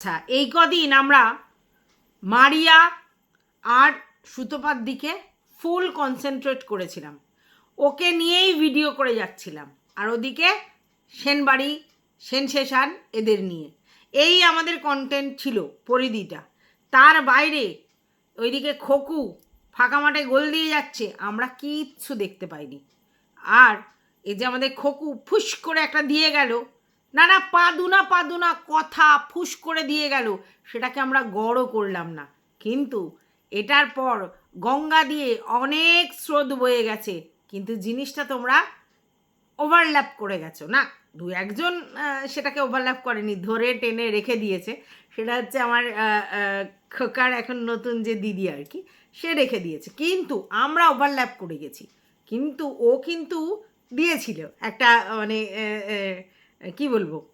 আচ্ছা এই কদিন আমরা মারিয়া আর সুতোপার দিকে ফুল কনসেন্ট্রেট করেছিলাম। ওকে নিয়েই ভিডিও করে যাচ্ছিলাম। আর ওদিকে সেনবাড়ি, সেনসেশান এদের নিয়ে। এই আমাদের কন্টেন্ট ছিল পরিধিটা। তার বাইরে ওইদিকে খোকু ফাঁকা মাঠে গোল দিয়ে যাচ্ছে, আমরা কিচ্ছু দেখতে পাইনি। আর এই যে আমাদের খোকু ফুস করে একটা দিয়ে গেল না না, পাদুনা পাদুনা, কথা ফুস করে দিয়ে গেল। সেটাকে আমরা গড়ও করলাম না। কিন্তু এটার পর গঙ্গা দিয়ে অনেক স্রোত বয়ে গেছে। কিন্তু জিনিসটা তোমরা ওভারল্যাপ করে গেছো, না? দু একজন সেটাকে ওভারল্যাপ করেনি, ধরে, টেনে রেখে দিয়েছে। সেটা হচ্ছে আমার খোকার এখন নতুন যে দিদি আর কি, সে রেখে দিয়েছে। কিন্তু আমরা ওভারল্যাপ করে গেছি। কিন্তু ও কিন্তু দিয়েছিল একটা মানে কি বলব?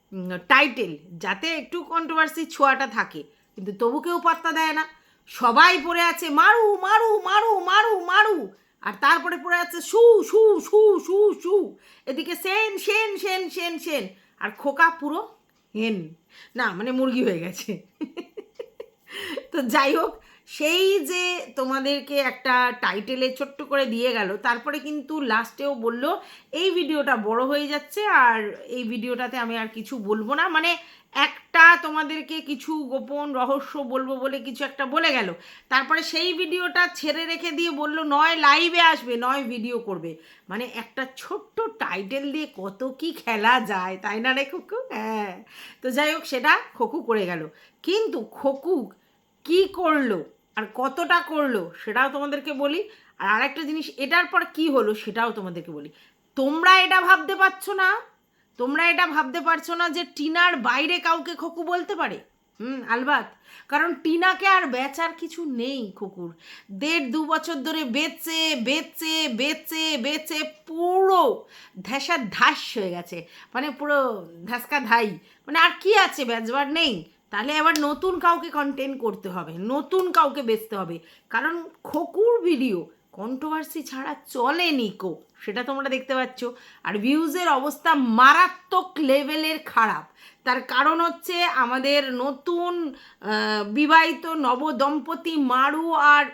টাইটেল যাতে একটু কন্ট্রোভার্সি ছোঁয়াটা থাকে। কিন্তু তবু কেউ পাত্তা দেয় না। সবাই পড়ে আছে, মারু মারু মারু মারু মারু। আর তারপরে পড়ে আছে, সু সু সু সু সু। এদিকে সেন সেন সেন সেন সেন। আর খোকা পুরো হেন। না মানে মুরগি হয়ে গেছে। তো যাই হোক সেই যে তোমাদেরকে একটা টাইটেলে ছোট্ট করে দিয়ে গেল, তারপরে কিন্তু লাস্টেও বলল, এই ভিডিওটা বড় হয়ে যাচ্ছে আর এই ভিডিওটাতে আমি আর কিছু বলব না। মানে একটা তোমাদেরকে কিছু গোপন রহস্য বলব বলে কিছু একটা বলে গেল। তারপরে সেই ভিডিওটা ছেড়ে রেখে দিয়ে বলল, নয় লাইভে আসবে, নয় ভিডিও করবে। মানে একটা ছোট্ট টাইটেল দিয়ে কত কি খেলা যায়, তাই না রে খোকু? হ্যাঁ। তো যাই হোক, সেটা খোকু করে গেল। কিন্তু খোকু কি করল আর কতটা করল সেটাও তোমাদেরকে বলি। আর আরেকটা জিনিস, এটার পর কি হলো সেটাও তোমাদেরকে বলি। তোমরা এটা ভাবতে পারছ না? তোমরা এটা ভাবতে পারছ না যে টিনার বাইরে কাউকে খোকু বলতে পারে? হুম, আলবাত। কারণ টিনাকে আর বেচার কিছু নেই খোকুর। দেড় দু বছর ধরে বেচে বেচে বেচে বেচে পুরো ধ্যাসা ধাস হয়ে গেছে। মানে পুরো ধাসকা ধাই। মানে আর কি আছে, বেচবার নেই। তাহলে এবার নতুন কাউকে কন্টেন্ট করতে হবে, নতুন কাউকে বেচতে হবে। কারণ খোকুর ভিডিও কন্ট্রোভার্সি ছাড়া চলেনি কো সেটা তোমরা দেখতে পাচ্ছ। আর ভিউজের অবস্থা মারাত্মক লেভেলের খারাপ। তার কারণ হচ্ছে আমাদের নতুন বিবাহিত নবদম্পতি মারু আর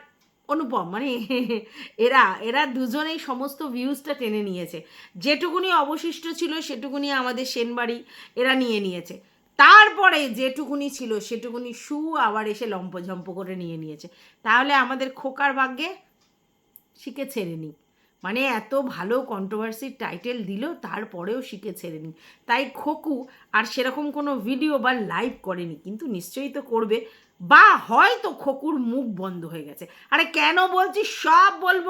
অনুপম মানে এরা এরা দুজনেই সমস্ত ভিউজটা টেনে নিয়েছে। যেটুকুনি অবশিষ্ট ছিল সেটুকুনি আমাদের সেনবাড়ি এরা নিয়ে নিয়েছে। তারপরে যেটুকুনি ছিল সেটুকুনি সু আবার এসে লম্পঝম্প করে নিয়ে নিয়েছে। তাহলে আমাদের খোকার ভাগ্যে শিখে ছেড়ে নি মানে এত ভালো কন্ট্রোভার্সির টাইটেল দিল, তারপরেও শিখে ছেড়ে নি তাই খোকু আর সেরকম কোনো ভিডিও বা লাইভ করেনি, কিন্তু নিশ্চয়ই তো করবে। বা হয়তো খোকুর মুখ বন্ধ হয়ে গেছে। আরে কেন বলছি? সব বলব।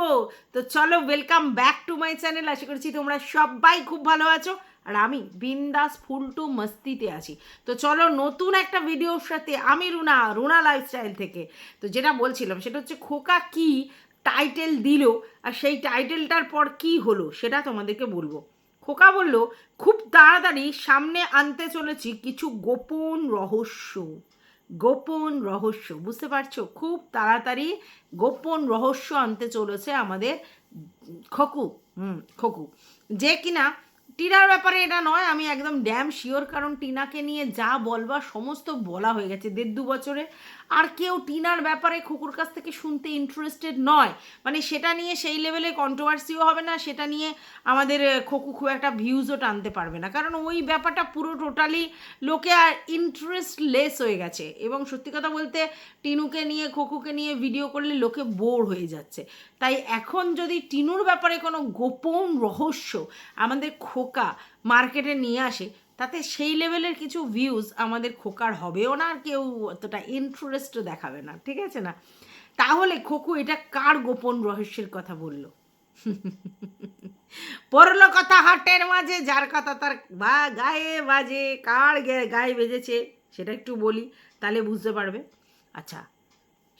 তো চলো welcome back to my channel আশা করছি তোমরা সবাই খুব ভালো আছো। আর আমি বিন্দাস ফুল টু মস্তিতে আছি। তো চলো নতুন একটা ভিডিওর সাথে আমি রুনা রুনা লাইফস্টাইল থেকে। তো যেটা বলছিলাম, সেটা হচ্ছে খোকা কি টাইটেল দিল আর সেই টাইটেলটার পর কি হলো সেটা তোমাদেরকে বলব। খোকা বলল, খুব তাড়াতাড়ি সামনে আনতে চলেছি কিছু গোপন রহস্য। গোপন রহস্য। বুঝতে পারছ? খুব তাড়াতাড়ি গোপন রহস্য আনতে চলেছে আমাদের খকু, হুম, খকু। যে কিনা টিনার ব্যাপারে এটা নয়, আমি একদম ড্যাম শিওর কারণ টিনাকে নিয়ে যা বলবার সমস্ত বলা হয়ে গেছে দেড় দু বছরে। আর কেউ টিনার ব্যাপারে খুকুর কাছ থেকে শুনতে ইন্টারেস্টেড নয়। মানে সেটা নিয়ে সেই লেভেলে কন্ট্রোভার্সিও হবে না, সেটা নিয়ে আমাদের খোকু খুব একটা ভিউজও টানতে পারবে না। কারণ ওই ব্যাপারটা পুরো টোটালি লোকে আর ইন্টারেস্ট লেস হয়ে গেছে। এবং সত্যি কথা বলতে, টিনুকে নিয়ে, খোকুকে নিয়ে ভিডিও করলে লোকে বোর হয়ে যাচ্ছে। তাই এখন যদি টিনুর ব্যাপারে কোনো গোপন রহস্য আমাদের খোকা মার্কেটে নিয়ে আসে তাতে সেই লেভেলের কিছু ভিউজ আমাদের খোকার হবেও না, আর কেউ অতটা ইন্টারেস্টও দেখাবে না, ঠিক আছে না? তাহলে খোকু এটা কার গোপন রহস্যের কথা বলল? পড়ল কথা হাটের মাঝে, যার কথা তার বা গায়ে বাজে, কার গায়ে বেজেছে, সেটা একটু বলি, তাহলে বুঝতে পারবে। আচ্ছা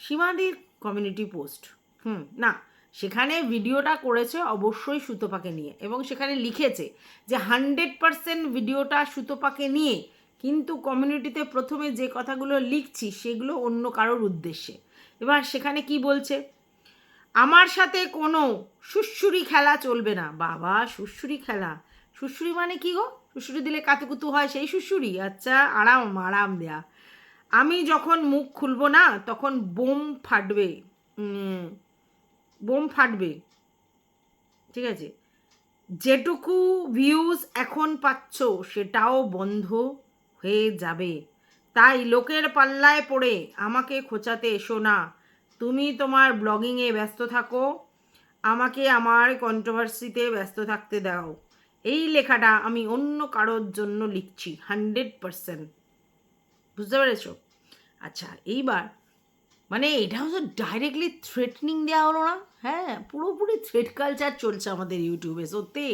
সীমাদির কমিউনিটি পোস্ট হুম, না সেখানে ভিডিওটা করেছে অবশ্যই সুতোপাকে নিয়ে এবং সেখানে লিখেছে যে হান্ড্রেড পারসেন্ট ভিডিওটা সুতোপাকে নিয়ে কিন্তু কমিউনিটিতে প্রথমে যে কথাগুলো লিখছি সেগুলো অন্য কারোর উদ্দেশ্যে। এবার সেখানে কি বলছে? আমার সাথে কোনো সুশ্রুরি খেলা চলবে না। বাবা, সুশ্রুরি খেলা? সুশ্রুরি মানে কি গো? সুশ্রুরি দিলে কাতুকুতু হয় সেই সুশ্রুরি? আচ্ছা আরাম আরাম দেয়া। আমি যখন মুখ খুলবো না, তখন বোম ফাটবে। বোম ফাটবে। ঠিক আছে? যেটুকু ভিউজ এখন পাচ্ছ, সেটাও বন্ধ হয়ে যাবে। তাই লোকের পাল্লায় পড়ে আমাকে খোঁচাতে এসো না। তুমি তোমার ব্লগিংয়ে ব্যস্ত থাকো। আমাকে আমার কন্ট্রোভার্সিতে ব্যস্ত থাকতে দাও। এই লেখাটা আমি অন্য কারোর জন্য লিখছি হান্ড্রেড পারসেন্ট বুঝতে পেরেছ? আচ্ছা এইবার মানে এটাও তো ডাইরেক্টলি থ্রেটনিং দেওয়া হলো না? হ্যাঁ পুরোপুরি থ্রেট কালচার চলছে আমাদের ইউটিউবে সত্যি।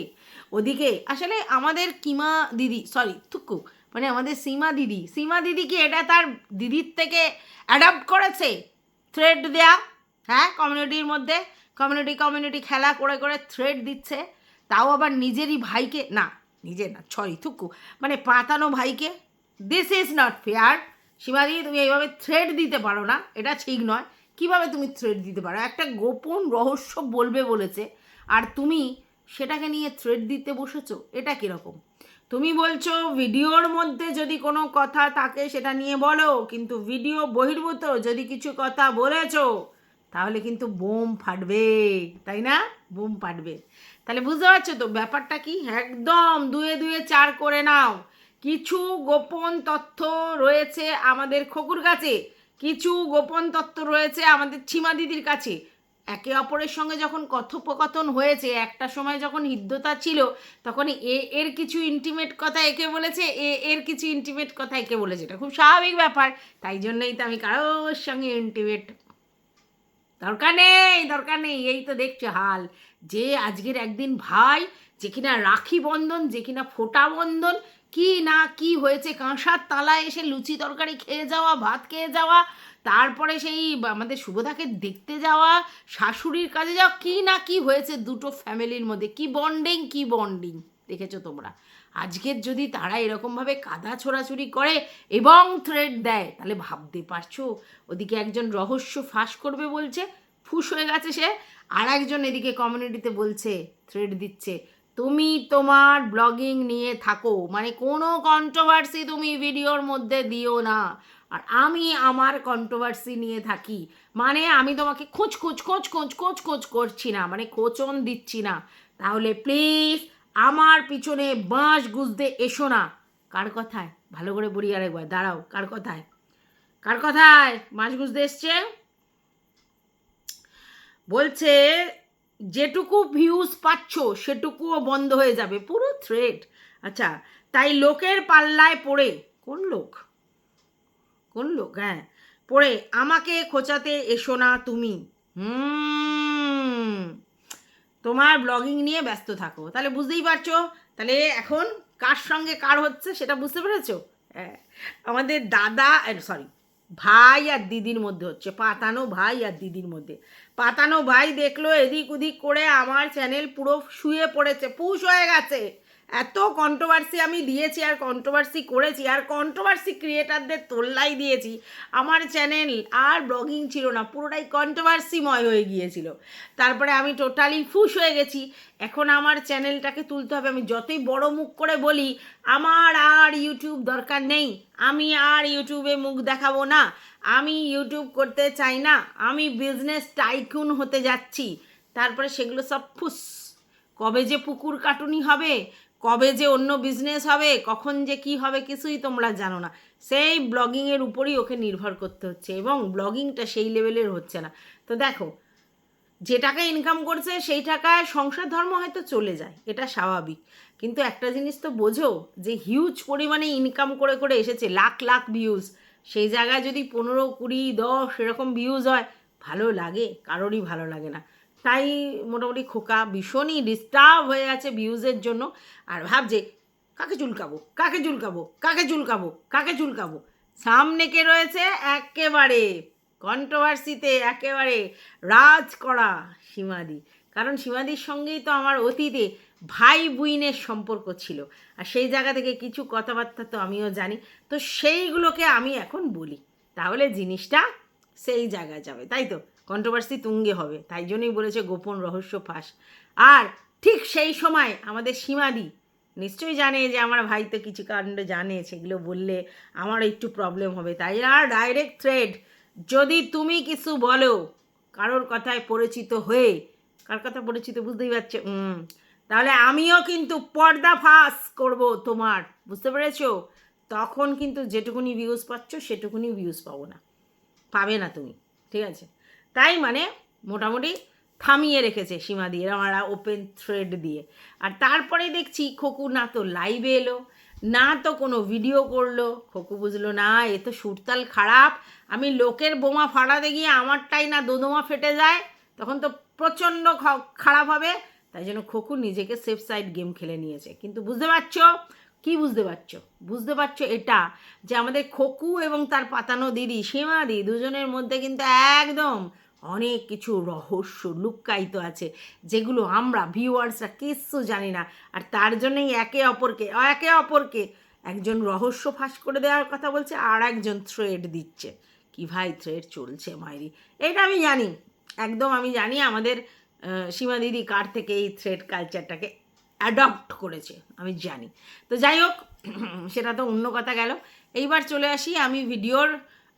ওদিকে, আসলে আমাদের কিমা দিদি সরি থুকু মানে আমাদের সীমা দিদি সীমা দিদি কি এটা তার দিদির থেকে অ্যাডাপ্ট করেছে? থ্রেড দেয়া হ্যাঁ কমিউনিটির মধ্যে কমিউনিটি কমিউনিটি খেলা করে করে থ্রেড দিচ্ছে। তাও আবার নিজেরই ভাইকে, না, নিজের না সরি থুকু মানে পাতানো ভাইকে দিস ইজ নট ফেয়ার সীমাদি তুমি এইভাবে থ্রেড দিতে পারো না, এটা ঠিক নয়। কীভাবে তুমি থ্রেড দিতে পারো? একটা গোপন রহস্য বলবে বলেছে, আর তুমি সেটাকে নিয়ে থ্রেড দিতে বসেছো, এটা কীরকম? তুমি বলছো, ভিডিওর মধ্যে যদি কোনো কথা থাকে, সেটা নিয়ে বলো, কিন্তু ভিডিও বহির্ভূত, যদি কিছু কথা বলেছ, তাহলে কিন্তু বোম ফাটবে। তাই না? বোম ফাটবে। তাহলে বুঝতে পারছ তো, ব্যাপারটা কি? একদম দুয়ে দুয়ে চার করে নাও। কিছু গোপন তথ্য রয়েছে আমাদের খকুর কাছে। কিছু গোপন তথ্য রয়েছে আমাদের ছিমা দিদির কাছে। একে অপরের সঙ্গে যখন কথোপকথন হয়েছে, একটা সময় যখন হৃদ্যতা ছিল, তখন এ এর কিছু ইন্টিমেট কথা একে বলেছে, এ এর কিছু ইন্টিমেট কথা একে বলেছে। এটা খুব স্বাভাবিক ব্যাপার। তাই জন্যই তো আমি কারোর সঙ্গে ইন্টিমেট দরকার নেই দরকার নেই। এই তো দেখছ হাল। যে আজকের একদিন ভাই, যে কিনা রাখি বন্ধন, যে কিনা ফোটা বন্ধন কি না কি হয়েছে? কাঁসার তালায় এসে লুচি তরকারি খেয়ে যাওয়া, ভাত খেয়ে যাওয়া, তারপরে সেই আমাদের শুভদাকে দেখতে যাওয়া, শাশুড়ির কাজে যাওয়া, কি না কি হয়েছে দুটো ফ্যামিলির মধ্যে? কি বন্ডিং কি বন্ডিং দেখেছ তোমরা? আজকের যদি তারা এরকমভাবে কাদা ছোড়াছুড়ি করে এবং থ্রেড দেয়, তাহলে ভাবতে পারছ? ওদিকে একজন রহস্য ফাঁস করবে বলছে, ফুস হয়ে গেছে সে। আর একজন এদিকে কমিউনিটিতে বলছে থ্রেড দিচ্ছে। তুমি তোমার ব্লগিং নিয়ে থাকো। মানে কোনো কন্ট্রোভার্সি তুমি ভিডিওর মধ্যে দিও না। আর আমি আমার কন্ট্রোভার্সি নিয়ে থাকি। মানে আমি তোমাকে খোঁজ খোঁজ খোঁজ খোঁজ খোঁজ খোঁজ করছি না। মানে খোঁচন দিচ্ছি না। তাহলে প্লিজ আমার পিছনে বাঁশ গুজতে এসো না। কার কথায়? ভালো করে বলি আরেকবার, দাঁড়াও, কার কথায়? কার কথায় বাঁশ গুজতে এসছে? বলছে যেটুকু ভিউজ পাচ্ছ, সেটুকুও বন্ধ হয়ে যাবে। পুরো থ্রেড আচ্ছা তাই লোকের পাল্লায় পড়ে, কোন লোক? কোন লোক? হ্যাঁ পড়ে, আমাকে খোঁচাতে এসো না তুমি। হুম, তোমার ব্লগিং নিয়ে ব্যস্ত থাকো। তাহলে বুঝতেই পারছ, তাহলে এখন কার সঙ্গে কার হচ্ছে সেটা বুঝতে পেরেছ? হ্যাঁ আমাদের দাদা সরি ভাই আর দিদির মধ্যে হচ্ছে, পাতানো ভাই আর দিদির মধ্যে। পাতানো ভাই দেখল এদিক ওদিক করে আমার চ্যানেল পুরো শুয়ে পড়েছে পুশ হয়ে গেছে। এত কন্ট্রোভার্সি আমি দিয়েছি আর কন্ট্রোভার্সি করেছি, আর কন্ট্রোভার্সি ক্রিয়েটারদের তোল্লাই দিয়েছি। আমার চ্যানেল আর ব্লগিং ছিল না, পুরোটাই কন্ট্রোভার্সিময় হয়ে গিয়েছিল। তারপরে আমি টোটালি ফুস হয়ে গেছি। এখন আমার চ্যানেলটাকে তুলতে হবে। আমি যতই বড় মুখ করে বলি, আমার আর ইউটিউব দরকার নেই। আমি আর ইউটিউবে মুখ দেখাবো না। আমি ইউটিউব করতে চাই না। আমি বিজনেস টাইকুন হতে যাচ্ছি। তারপরে সেগুলো সব ফুস। কবে যে পুকুর কাটুনি হবে কবে যে অন্য বিজনেস হবে, কখন যে কি হবে কিছুই তোমরা জানো না। সেই ব্লগিংয়ের উপরই ওকে নির্ভর করতে হচ্ছে এবং ব্লগিংটা সেই লেভেলের হচ্ছে না। তো দেখো, যে টাকা ইনকাম করছে সেই টাকায় সংসার ধর্ম হয়তো চলে যায়, এটা স্বাভাবিক। কিন্তু একটা জিনিস তো বোঝো যে হিউজ পরিমাণে ইনকাম করে করে এসেছে, লাখ লাখ ভিউজ সেই জায়গায় যদি পনেরো, কুড়ি, দশ এরকম ভিউজ হয়, ভালো লাগে, কারোরই ভালো লাগে না। তাই মোটামুটি খোকা ভীষণই ডিস্টার্ব হয়ে আছে ভিউজের জন্য। আর ভাবছে, কাকে চুলকাবো? কাকে চুলকাবো? কাকে চুলকাবো? কাকে চুলকাবো? সামনে কে রয়েছে? একেবারে কন্ট্রোভার্সিতে একেবারে রাজ করা সীমাদি। কারণ সীমাদির সঙ্গেই তো আমার অতীতে ভাই বুইনের সম্পর্ক ছিল। আর সেই জায়গা থেকে কিছু কথাবার্তা তো আমিও জানি। তো সেইগুলোকে আমি এখন বলি। তাহলে জিনিসটা সেই জায়গায় যাবে, তাই তো? কন্ট্রোভার্সি তুঙ্গে হবে, তাই জন্যই বলেছে গোপন রহস্য ফাঁস। আর ঠিক সেই সময় আমাদের সীমাদি নিশ্চয়ই জানে যে আমার ভাই তো কিছু কাণ্ড জানে, সেগুলো বললে আমার একটু প্রবলেম হবে। তাই আর ডাইরেক্ট থ্রেড যদি তুমি কিছু বলো কারোর কথায় পরিচিত হয়ে, কার কথা পরিচিত বুঝতেই পারছ? তাহলে আমিও কিন্তু পর্দা ফাঁস করব তোমার, বুঝতে পেরেছ? তখন কিন্তু যেটুকুনি ভিউজ পাচ্ছ সেটুকুনি ভিউজ পাবো না, পাবে না তুমি, ঠিক আছে? তাই মানে মোটামুটি থামিয়ে রেখেছে সীমা দিয়ে আমরা ওপেন থ্রেড দিয়ে। আর তারপরে দেখছি খোকু না তো লাইভে এলো, না তো কোনো ভিডিও করল। খোকু বুঝলো, না, এ তো সুরতাল খারাপ। আমি লোকের বোমা ফাড়াতে গিয়ে আমারটাই না দোদোমা ফেটে যায়। তখন তো প্রচণ্ড খারাপ হবে। তাই জন্য খোকু নিজেকে সেফ সাইড গেম খেলে নিয়েছে। কিন্তু বুঝতে পারছ? কি বুঝতে পারছ? বুঝতে পারছ এটা, যে আমাদের খোকু এবং তার পাতানো দিদি সীমাদি দুজনের মধ্যে কিন্তু একদম অনেক কিছু রহস্য লুক্কায়িত আছে, যেগুলো আমরা ভিউয়ার্সরা কিচ্ছু জানি না। আর তার জন্যই একে অপরকে একে অপরকে একজন রহস্য ফাঁস করে দেওয়ার কথা বলছে, আর একজন থ্রেড দিচ্ছে। কি ভাই থ্রেড চলছে মায়েরি এটা আমি জানি, একদম আমি জানি আমাদের সীমা দিদি কার থেকে এই থ্রেড কালচারটাকে অ্যাডপ্ট করেছে, আমি জানি। তো যাই হোক, সেটা তো অন্য কথা গেল। এইবার চলে আসি আমি ভিডিওর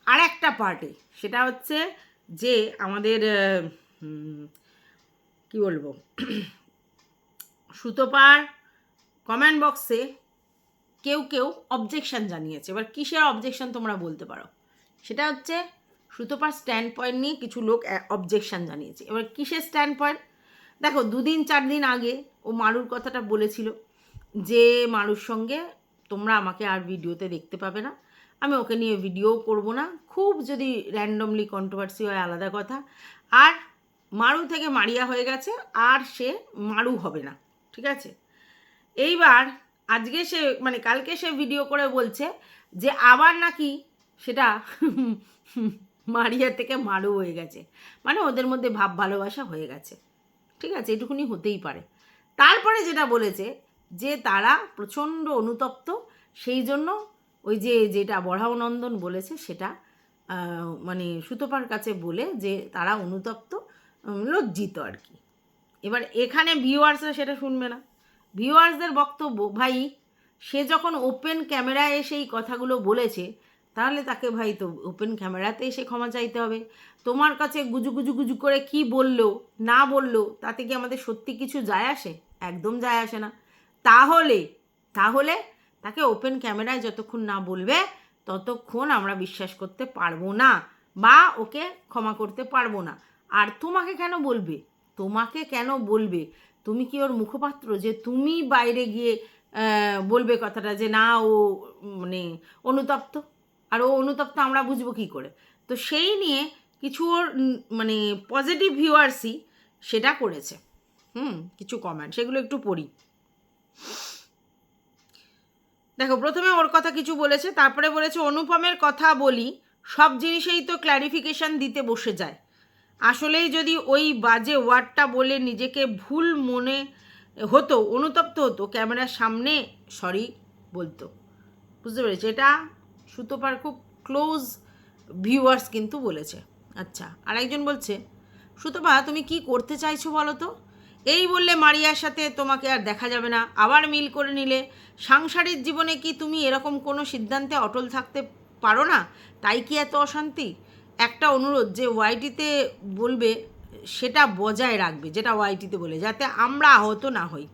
আর একটা পার্টে সেটা হচ্ছে যে আমাদের কি বলব? সুতোপার কমেন্ট বক্সে কেউ কেউ অবজেকশন জানিয়েছে। এবার কিসের অবজেকশন তোমরা বলতে পারো? সেটা হচ্ছে সুতোপার স্ট্যান্ড পয়েন্ট নিয়ে কিছু লোক অবজেকশন জানিয়েছে। এবার কিসের স্ট্যান্ড পয়েন্ট দেখো, দুদিন চার দিন আগে ও মারুর কথাটা বলেছিল যে, মারুর সঙ্গে তোমরা আমাকে আর ভিডিওতে দেখতে পাবে না। আমি ওকে নিয়ে ভিডিও করব না। খুব যদি র্যান্ডমলি কন্ট্রোভার্সি হয়, আলাদা কথা। আর মারু থেকে মারিয়া হয়ে গেছে, আর সে মারু হবে না, ঠিক আছে? এইবার আজকে সে মানে কালকে সে ভিডিও করে বলছে যে, আবার নাকি সেটা মারিয়া থেকে মারু হয়ে গেছে। মানে ওদের মধ্যে ভাব ভালোবাসা হয়ে গেছে। ঠিক আছে, এটুকুনি হতেই পারে। তারপরে যেটা বলেছে যে, তারা প্রচণ্ড অনুতপ্ত, সেই জন্য ওই যে যেটা বড়াওনন্দন বলেছে সেটা মানে সুতোপার কাছে বলে যে তারা অনুতপ্ত লজ্জিত আর কি। এবার এখানে ভিউয়ার্সরা সেটা শুনবে না। ভিউয়ার্সদের বক্তব্য, ভাই, সে যখন ওপেন ক্যামেরায় এসে এই কথাগুলো বলেছে, তাহলে তাকে ভাই তো ওপেন ক্যামেরাতে এসে ক্ষমা চাইতে হবে। তোমার কাছে গুজু গুজু গুজু করে কি বলল, না বলল, তাতে কি আমাদের সত্যি কিছু যায় আসে? একদম যায় আসে না। তাহলে তাহলে তাকে ওপেন ক্যামেরায় যতক্ষণ না বলবে, ততক্ষণ আমরা বিশ্বাস করতে পারব না বা ওকে ক্ষমা করতে পারব না। আর তোমাকে কেন বলবে? তোমাকে কেন বলবে? তুমি কি ওর মুখপাত্র? যে তুমি বাইরে গিয়ে বলবে কথাটা যে না, ও মানে অনুতপ্ত। আর ও অনুতপ্ত, আমরা বুঝব কী করে? তো সেই নিয়ে কিছু ওর মানে পজিটিভ ভিউয়ার্সই সেটা করেছে। হুম, কিছু কমেন্ট সেগুলো একটু পড়ি। দেখো, প্রথমে ওর কথা কিছু বলেছে, তারপরে বলেছে, অনুপমের কথা বলি, সব জিনিসেই তো ক্ল্যারিফিকেশন দিতে বসে যায়। আসলেই যদি ওই বাজে ওয়ার্ডটা বলে নিজেকে ভুল মনে হতো, অনুতপ্ত হতো, ক্যামেরার সামনে সরি বলতো। বুঝতে পেরেছি? এটা সুতোপার খুব ক্লোজ ভিউয়ার্স কিন্তু বলেছে। আচ্ছা আরেকজন বলছে, সুতপা, তুমি কি করতে চাইছো বলো তো? এই বললে মারিয়ার সাথে তোমাকে আর দেখা যাবে না। আবার মিল করে নিলে। সাংসারিক জীবনে কি তুমি এরকম কোনো সিদ্ধান্তে অটল থাকতে পারো না? তাই কি এত অশান্তি? একটা অনুরোধ যে ওয়াইটিতে বলবে, সেটা বজায় রাখবে, যেটা ওয়াইটিতে বলে, যাতে আমরা আহত না হই।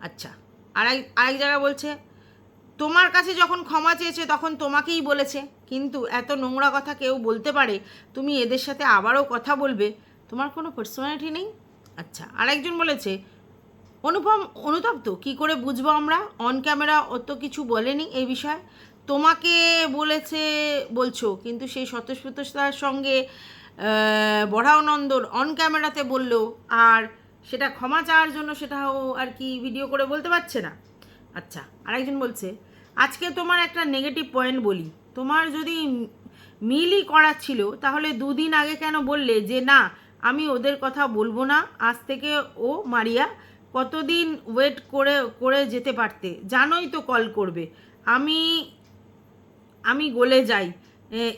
আচ্ছা আরেক আরেক জায়গায় বলছে, তোমার কাছে যখন ক্ষমা চেয়েছে, তখন তোমাকেই বলেছে। কিন্তু এত নোংরা কথা কেউ বলতে পারে, তুমি এদের সাথে আবারও কথা বলবে। তোমার কোনো পার্সোনালিটি নেই? আচ্ছা আরেকজন বলেছে অনুপম অনুতপ্ত কি করে বুঝব আমরা? অন ক্যামেরা অত কিছু বলেনি এই বিষয়ে। তোমাকে বলেছে বলছো কিন্তু সেই স্বতঃস্ফূর্ততার সঙ্গে আহ, বড়াওনন্দন অন ক্যামেরাতে বলল আর সেটা ক্ষমা চাওয়ার জন্য সেটাও আর কি ভিডিও করে বলতে পারছে না। আচ্ছা আরেকজন বলছে আজকে তোমার একটা নেগেটিভ পয়েন্ট বলি। তোমার যদি মিলই করার ছিল তাহলে দুদিন আগে কেন বললে যে না আমি ওদের কথা বলব না। আজ থেকে ও মারিয়া কতদিন ওয়েট করে করে যেতে পারতে? জানোই তো কল করবে। আমি আমি গলে যাই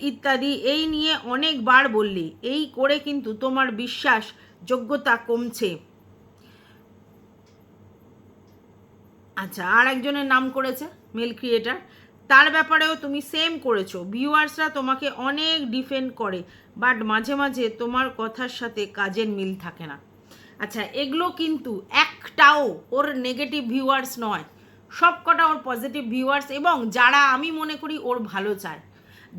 ইত্যাদি। এই নিয়ে অনেকবার বললি। এই করে কিন্তু তোমার বিশ্বাস, যোগ্যতা কমছে। আচ্ছা আর একজনের নাম করেছে? মেল ক্রিয়েটার তার ব্যাপারেও তুমি সেম করেছ। ভিউয়ার্সরা তোমাকে অনেক ডিফেন্ড করে বাট মাঝে মাঝে তোমার কথার সাথে কাজের মিল থাকে না। আচ্ছা এগুলো কিন্তু একটাও ওর নেগেটিভ ভিউয়ার্স নয়। সব কটা ওর পজিটিভ ভিউয়ার্স এবং যারা আমি মনে করি ওর ভালো চায়।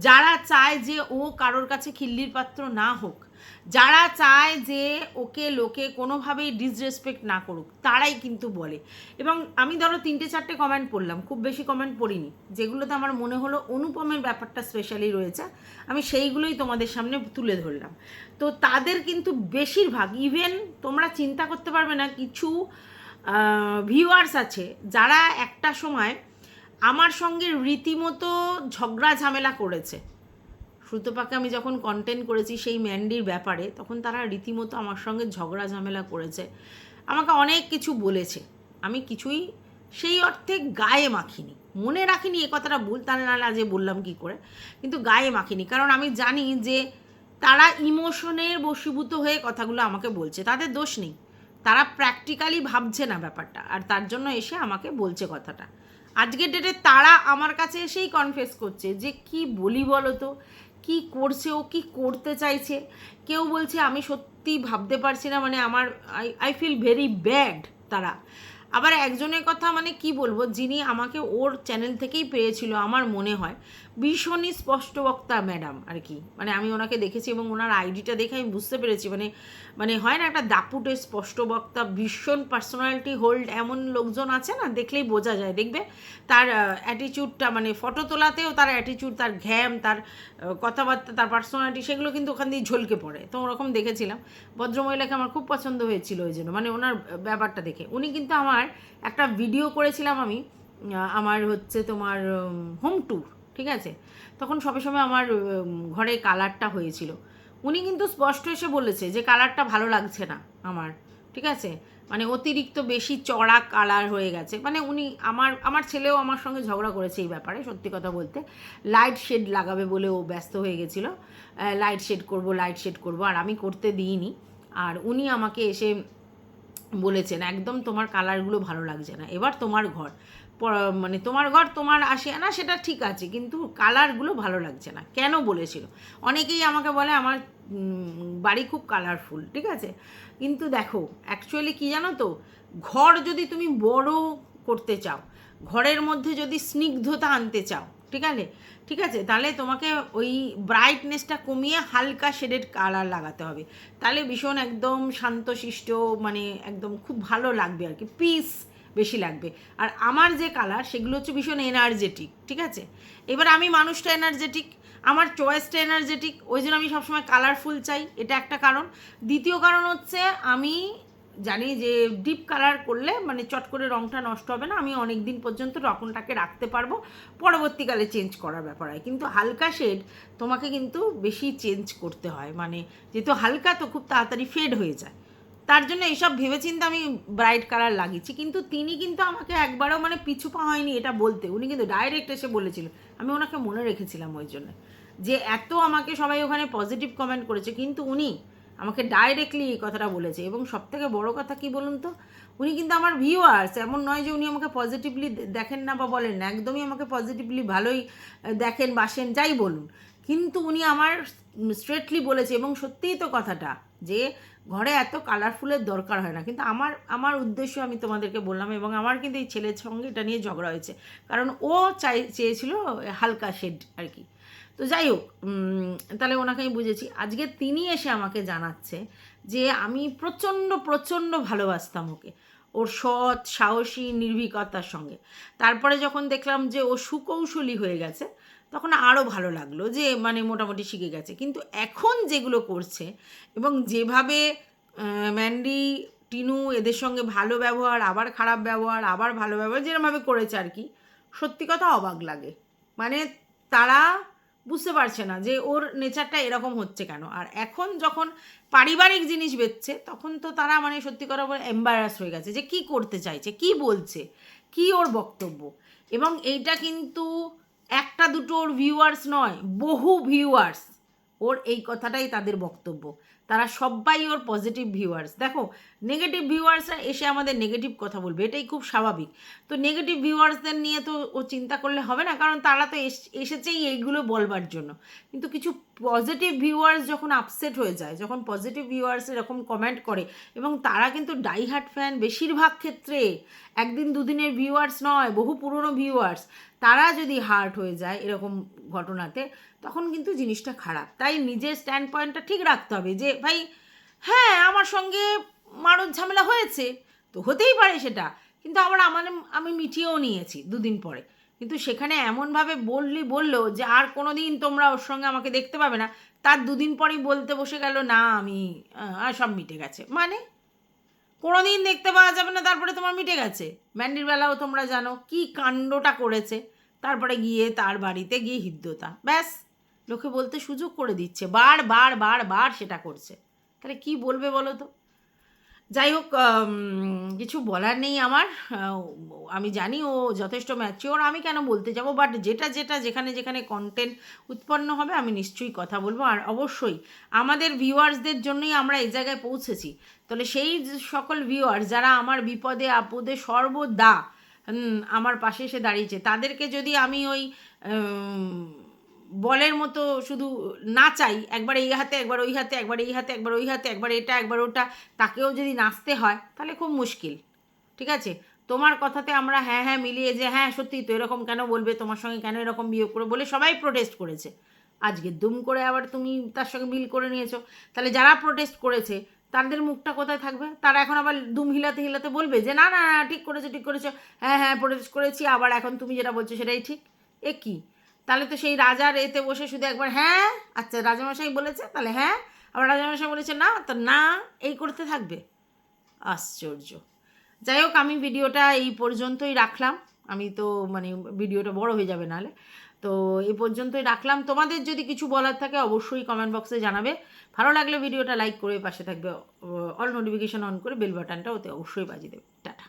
যারা চায় যে ও কারোর কাছে খিল্লির পাত্র না হোক, যারা চায় যে ওকে লোকে কোনোভাবেই ডিসরেসপেক্ট না করুক, তারাই কিন্তু বলে। এবং আমি ধরো তিনটে চারটে কমেন্ট পড়লাম, খুব বেশি কমেন্ট পড়িনি। যেগুলোতে আমার মনে হলো অনুপমের ব্যাপারটা স্পেশালি রয়েছে, আমি সেইগুলোই তোমাদের সামনে তুলে ধরলাম। তো তাদের কিন্তু বেশিরভাগ ইভেন তোমরা চিন্তা করতে পারবে না, কিছু ভিউয়ার্স আছে, যারা একটা সময় আমার সঙ্গে রীতিমতো ঝগড়া ঝামেলা করেছে। শ্রুতপাকে আমি যখন কন্টেন্ট করেছি সেই ম্যান্ডির ব্যাপারে, তখন তারা রীতিমতো আমার সঙ্গে ঝগড়া ঝামেলা করেছে। আমাকে অনেক কিছু বলেছে। আমি কিছুই সেই অর্থে গায়ে মাখিনি। মনে রাখিনি এ কথাটা ভুল তাহলে নাহলে আজকে বললাম কি করে। কিন্তু গায়ে মাখিনি। কারণ আমি জানি যে তারা ইমোশনের বশীভূত হয়ে কথাগুলো আমাকে বলছে। তাদের দোষ নেই। তারা প্র্যাকটিক্যালি ভাবছে না ব্যাপারটা। আর তার জন্য এসে আমাকে বলছে কথাটা। আজকের ডেটে তারা আমার কাছে এসেই কনফেস করছে যে, কি বলি বলো তো কী করছে ও? কি করতে চাইছে? কেউ বলছে, আমি সত্যি ভাবতে পারছি না। মানে আমার I I feel very bad তারা। আবার একজনের কথা মানে কি বলব? যিনি আমাকে ওর চ্যানেল থেকেই পেয়েছিল, আমার মনে হয়। ভীষণই স্পষ্ট বক্তা, ম্যাডাম, আর কি। মানে আমি ওনাকে দেখেছি এবং ওনার আইডিটা দেখে আমি বুঝতে পেরেছি। মানে মানে হয় না একটা দাপুটে স্পষ্ট বক্তা, ভীষণ পার্সোনালিটি হোল্ড এমন লোকজন আছে না, দেখলেই বোঝা যায়। দেখবে তার অ্যাটিচিউডটা মানে ফটো তোলাতেও তার অ্যাটিচিউড তার ঘ্যাম, তার কথাবার্তা, তার পার্সোনালিটি সেগুলো কিন্তু ওখান দিয়ে ঝলকে পড়ে। তো ওরকম দেখেছিলাম। ভদ্রমহিলাকে আমার খুব পছন্দ হয়েছিল ওই জন্য। মানে ওনার ব্যাপারটা দেখে। উনি কিন্তু আমার একটা ভিডিও করেছিলাম আমি আমার হচ্ছে তোমার হোম ট্যুর ঠিক আছে? তখন সবে সময় আমার ঘরে কালারটা হয়েছিল। উনি কিন্তু স্পষ্ট এসে বলেছে যে কালারটা ভালো লাগছে না আমার, ঠিক আছে? মানে অতিরিক্ত বেশি চড়া কালার হয়ে গেছে। মানে উনি আমার আমার ছেলেও আমার সঙ্গে ঝগড়া করেছে এই ব্যাপারে, সত্যি কথা বলতে। লাইট শেড লাগাবে বলে ও ব্যস্ত হয়ে গেছিল। লাইট শেড করব, লাইট শেড করব, আর আমি করতে দিইনি। আর উনি আমাকে এসে বলেছেন, একদম তোমার কালারগুলো ভালো লাগছে না। এবার তোমার ঘর। মানে তোমার ঘর, তোমার আসে, না, সেটা ঠিক আছে, কিন্তু কালারগুলো ভালো লাগছে না। কেন বলেছিল? অনেকেই আমাকে বলে, আমার বাড়ি খুব কালারফুল ঠিক আছে? কিন্তু দেখো অ্যাকচুয়ালি কি জানো তো? ঘর যদি তুমি বড় করতে চাও, ঘরের মধ্যে যদি স্নিগ্ধতা আনতে চাও, ঠিক আছে? ঠিক আছে? তাহলে তোমাকে ওই ব্রাইটনেসটা কমিয়ে হালকা শেডেড কালার লাগাতে হবে। তাহলে ভীষণ একদম শান্তশিষ্ট মানে একদম খুব ভালো লাগবে আর কি। পিস বেশি লাগবে। আর আমার যে কালার সেগুলো হচ্ছে ভীষণ এনার্জেটিক ঠিক আছে? এবার আমি মানুষটা এনার্জেটিক আমার চয়েসটা এনার্জেটিক ওই জন্য আমি সবসময় কালারফুল চাই, এটা একটা কারণ। দ্বিতীয় কারণ হচ্ছে, আমি জানি যে ডিপ কালার করলে মানে চট করে রঙটা নষ্ট হবে না, আমি অনেক দিন পর্যন্ত রকমটাকে রাখতে পারব, পরবর্তীকালে চেঞ্জ করার ব্যাপার হয়। কিন্তু হালকা শেড তোমাকে কিন্তু বেশি চেঞ্জ করতে হয় মানে যেহেতু হালকা তো খুব তাড়াতাড়ি ফেড হয়ে যায়। তার জন্য এইসব ভেবেচিন্তে আমি ব্রাইট কালার লাগিয়েছি। কিন্তু তিনি কিন্তু আমাকে একবারও মানে পিছু পা হয়নি এটা বলতে। উনি কিন্তু ডাইরেক্ট এসে বলেছিল। আমি ওনাকে মনে রেখেছিলাম ওই জন্য। যে এত আমাকে সবাই ওখানে পজিটিভ কমেন্ট করেছে, কিন্তু উনি আমাকে ডাইরেক্টলি এই কথাটা বলেছে। এবং সবথেকে বড় কথা কি বলুন তো? উনি কিন্তু আমার ভিউয়ার্স এমন নয় যে উনি আমাকে পজিটিভলি দেখেন না বা বলেন না। একদমই আমাকে পজিটিভলি ভালোই দেখেন, বাসেন, যাই বলুন। কিন্তু উনি আমার স্ট্রেটলি বলেছে। এবং সত্যিই তো কথাটা যে ঘরে এত কালারফুলের দরকার হয় না। কিন্তু আমার আমার উদ্দেশ্য আমি তোমাদেরকে বললাম এবং আমার কিন্তু এই ছেলের সঙ্গে এটা নিয়ে ঝগড়া হয়েছে। কারণ ও চাই, চেয়েছিল হালকা শেড আর কি। তো যাই হোক তাহলে ওনাকে আমি বুঝেছি। আজকে তিনি এসে আমাকে জানাচ্ছে যে আমি প্রচণ্ড প্রচণ্ড ভালোবাসতাম ওকে। ওর সৎ, সাহসী, নির্ভীকতার সঙ্গে। তারপরে যখন দেখলাম যে ও সুকৌশলী হয়ে গেছে তখন আরও ভালো লাগল যে মানে মোটামুটি শিখে গেছে। কিন্তু এখন যেগুলো করছে এবং যেভাবে ম্যান্ডি, টিনু এদের সঙ্গে ভালো ব্যবহার, আবার খারাপ ব্যবহার, আবার ভালো ব্যবহার যেরমভাবে করেছে আর কি, সত্যি কথা অবাক লাগে। মানে তারা বুঝতে পারছে না যে ওর নেচারটা এরকম হচ্ছে কেন। আর এখন যখন পারিবারিক জিনিস বেচছে, তখন তো তারা মানে সত্যি কথা বলে এম্বারাস হয়ে গেছে যে, কি করতে চাইছে, কি বলছে, কি ওর বক্তব্য? এবং এইটা কিন্তু একটা দুটোর ভিউয়ার্স নয় বহু ভিউয়ার্স ওর এই কথাটাই তাদের বক্তব্য। তারা সবাই ওর পজিটিভ ভিউয়ার্স দেখো নেগেটিভ ভিউয়ার্সরা এসে আমাদের নেগেটিভ কথা বলবে, এটাই খুব স্বাভাবিক। তো নেগেটিভ ভিউয়ার্সদের নিয়ে তো ও চিন্তা করলে হবে না, কারণ তারা তো এস- এসেছেই এইগুলো বলবার জন্য। কিন্তু কিছু পজিটিভ ভিউয়ার্স যখন আপসেট হয়ে যায়, যখন পজিটিভ ভিউয়ার্স এরকম কমেন্ট করে, এবং তারা কিন্তু ডাইহার্ট ফ্যান বেশিরভাগ ক্ষেত্রে, একদিন দুদিনের ভিউয়ার্স নয়, বহু পুরনো ভিউয়ার্স তারা যদি হার্ট হয়ে যায় এরকম ঘটনাতে তখন কিন্তু জিনিসটা খারাপ। তাই নিজের স্ট্যান্ড পয়েন্টটা ঠিক রাখতে হবে যে, ভাই হ্যাঁ আমার সঙ্গে মারণ ঝামেলা হয়েছে, তো হতেই পারে সেটা। কিন্তু আমার আমার, আমি মিটিয়েও নিয়েছি দুদিন পরে। কিন্তু সেখানে এমনভাবে বললি বলল যে, আর কোনো দিন তোমরা ওর সঙ্গে আমাকে দেখতে পাবে না। তার দুদিন পরেই বলতে বসে গেল, না, আমি সব মিটে গেছে। মানে? কোনো দিন দেখতে পাওয়া যাবে না, তারপরে তোমার মিটে গেছে। ম্যান্ডির বেলাও তোমরা জানো কি কাণ্ডটা করেছে। তারপরে গিয়ে তার বাড়িতে গিয়ে হৃদ্যতা ব্যাস। লোকে বলতে সুযোগ করে দিচ্ছে। বার বার বার বার সেটা করছে। তাহলে কি বলবে বলো তো? যাই হোক কিছু বলার নেই আমার। আমি জানি ও যথেষ্ট ম্যাচিওর আমি কেন বলতে যাব? বাট যেটা যেটা, যেখানে যেখানে কন্টেন্ট উৎপন্ন হবে, আমি নিশ্চয়ই কথা বলব। আর অবশ্যই আমাদের ভিউয়ার্সদের জন্যই আমরা এই জায়গায় পৌঁছেছি। তাহলে সেই সকল ভিউয়ার্স যারা আমার বিপদে, আপদে সর্বদা আমার পাশে এসে দাঁড়িয়েছে, তাদেরকে যদি আমি ওই বলের মতো শুধু না চাই, একবার এই হাতে, একবার ওই হাতে, একবার এই হাতে, একবার ওই হাতে, একবার এটা, একবার ওটা, তাকেও যদি নাচতে হয়, তাহলে খুব মুশকিল। ঠিক আছে? তোমার কথাতে আমরা হ্যাঁ হ্যাঁ মিলিয়ে যে হ্যাঁ সত্যি তো এরকম কেন বলবে, তোমার সঙ্গে কেন এরকম বিয়ে করে বলে সবাই প্রোটেস্ট করেছে। আজকে দুম করে আবার তুমি তার সঙ্গে মিল করে নিয়েছো। তাহলে যারা প্রোটেস্ট করেছে, তাদের মুখটা কোথায় থাকবে? তারা এখন আবার দুম হিলাতে হিলাতে বলবে যে, না না না, ঠিক করেছ ঠিক করেছ। হ্যাঁ হ্যাঁ প্রোটেস্ট করেছি, আবার এখন তুমি যেটা বলছো সেটাই ঠিক। এ কি? তাহলে তো সেই রাজার এতে বসে শুধু একবার হ্যাঁ আচ্ছা রাজামশাই বলেছে, তাহলে হ্যাঁ। আবার রাজামশাই বলেছে, না, তো না, এই করতে থাকবে। আশ্চর্য। যাই হোক, আমি ভিডিওটা এই পর্যন্তই রাখলাম। আমি তো মানে ভিডিওটা বড় হয়ে যাবে নাহলে। তো এই পর্যন্তই রাখলাম। তোমাদের যদি কিছু বলার থাকে, অবশ্যই কমেন্ট বক্সে জানাবে। ভালো লাগলে ভিডিওটা লাইক করে পাশে থাকবে অল নোটিফিকেশান অন করে বেল বাটনটা ওতে অবশ্যই বাজিয়ে দেবে। টাটা।